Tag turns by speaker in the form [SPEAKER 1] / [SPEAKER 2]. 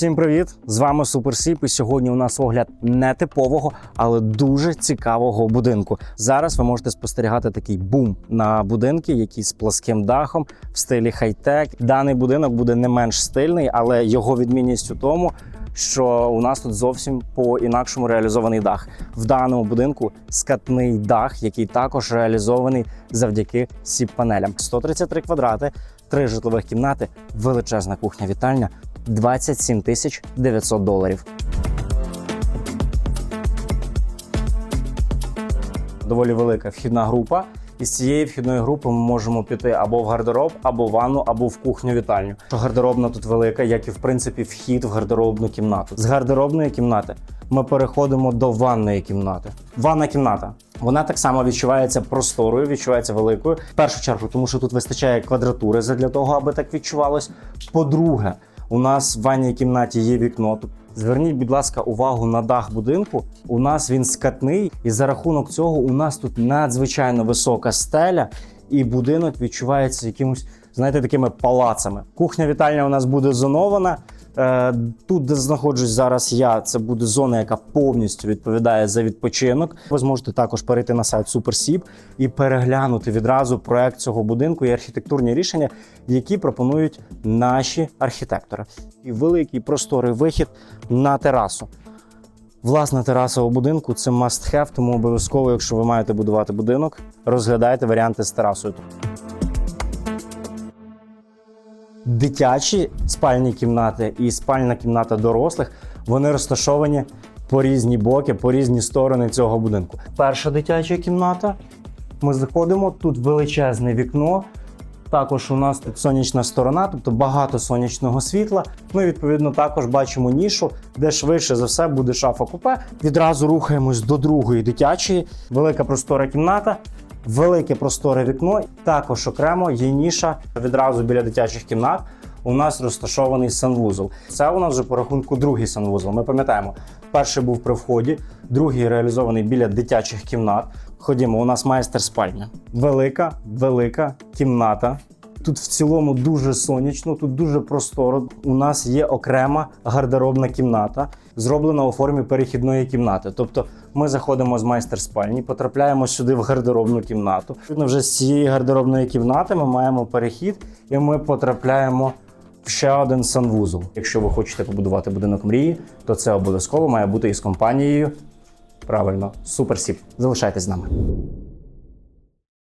[SPEAKER 1] Всім привіт! З вами Суперсіп. І сьогодні у нас огляд не типового, але дуже цікавого будинку. Зараз ви можете спостерігати такий бум на будинки, які з пласким дахом в стилі хай-тек. Даний будинок буде не менш стильний, але його відмінність у тому, що у нас тут зовсім по-інакшому реалізований дах. В даному будинку скатний дах, який також реалізований завдяки сіп-панелям. 133 квадрати, три житлових кімнати, величезна кухня-вітальня. 27 тисяч 900 доларів. Доволі велика вхідна група. І з цієї вхідної групи ми можемо піти або в гардероб, або в ванну, або в кухню-вітальню. Гардеробна тут велика, як і в принципі вхід в гардеробну кімнату. З гардеробної кімнати ми переходимо до ванної кімнати. Ванна кімната. Вона так само відчувається просторою, відчувається великою. В першу чергу, тому що тут вистачає квадратури для того, аби так відчувалось. По-друге, у нас в ванній кімнаті є вікно. Зверніть, будь ласка, увагу на дах будинку. У нас він скатний, і за рахунок цього у нас тут надзвичайно висока стеля, і будинок відчувається якимось, знаєте, такими палацами. Кухня вітальня у нас буде зонована. Е, Тут, де знаходжусь зараз я, це буде зона, яка повністю відповідає за відпочинок. Ви зможете також перейти на сайт SuperSip і переглянути відразу проект цього будинку і архітектурні рішення, які пропонують наші архітектори. І великий просторий вихід на терасу. Власна тераса у будинку це must have, тому обов'язково, якщо ви маєте будувати будинок, розглядайте варіанти з терасою. Дитячі спальні кімнати і спальна кімната дорослих вони розташовані по різні боки, по різні сторони цього будинку. Перша дитяча кімната. Ми заходимо, тут величезне вікно. Також у нас тут сонячна сторона, тобто багато сонячного світла. Ми відповідно також бачимо нішу, де швидше за все буде шафа купе. Відразу рухаємось до другої дитячої, велика простора кімната. Велике просторе вікно, також окремо є ніша відразу біля дитячих кімнат. У нас розташований санвузол. Це у нас вже по рахунку другий санвузол. Ми пам'ятаємо, перший був при вході, другий реалізований біля дитячих кімнат. Ходімо, у нас майстер спальня. Велика, велика кімната. Тут в цілому дуже сонячно, тут дуже просторо. У нас є окрема гардеробна кімната, зроблена у формі перехідної кімнати. Тобто ми заходимо з майстер спальні, потрапляємо сюди в гардеробну кімнату. Відповідно, вже з цієї гардеробної кімнати ми маємо перехід, і ми потрапляємо ще один санвузол. Якщо ви хочете побудувати будинок мрії, то це обов'язково має бути із компанією. Правильно, суперсіп. Залишайтесь з нами.